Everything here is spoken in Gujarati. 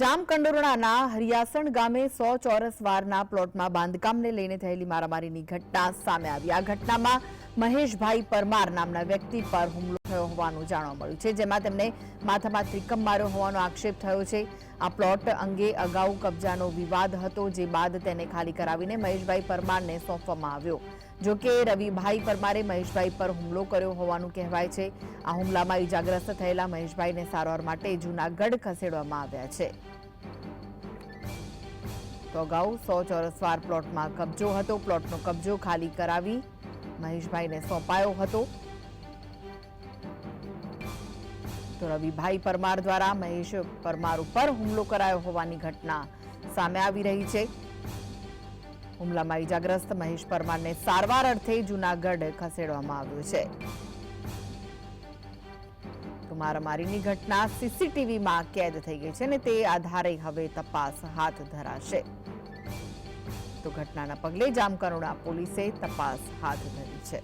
જામકંડોરણાના હરિયાસણ ગામે સો ચોરસ વારના પ્લોટમાં બાંધકામને લઈને થયેલી મારામારીની ઘટના સામે આવી. આ ઘટનામાં મહેશભાઈ પરમાર નામના વ્યક્તિ પર હુમલો થયો હોવાનું જાણવા મળ્યું છે, જેમાં તેમને માથામાં ત્રિકમ માર્યો હોવાનો આક્ષેપ થયો છે. આ પ્લોટ અંગે અગાઉ કબજાનો વિવાદ હતો, જે બાદ તેને ખાલી કરાવીને મહેશભાઈ પરમારને સોંપવામાં આવ્યો. જો કે રવિભાઈ પરમારે મહેશભાઈ પર હુમલો કર્યો હોવાનું કહેવાય છે. આ હુમલામાં ઇજાગ્રસ્ત થયેલા મહેશભાઈને સારવાર માટે જૂનાગઢ ખસેડવામાં આવ્યા છે. તો અગાઉ સો ચોરસવાર પ્લોટમાં કબજો હતો, પ્લોટનો કબજો ખાલી કરાવી મહેશભાઈને સોંપાયો હતો. તો રવિભાઈ પરમાર દ્વારા મહેશ પરમાર ઉપર હુમલો કરાયો હોવાની ઘટના સામે આવી રહી છે. હુમલામાં ઈજાગ્રસ્ત મહેશ પરમારને સારવાર અર્થે જૂનાગઢ ખસેડવામાં આવ્યું છે. તો મારામારીની ઘટના સીસીટીવીમાં કેદ થઈ ગઈ છે ને તે આધારે હવે તપાસ હાથ ધરાશે. તો ઘટનાના પગલે જામકરોડા પોલીસે તપાસ હાથ ધરી છે.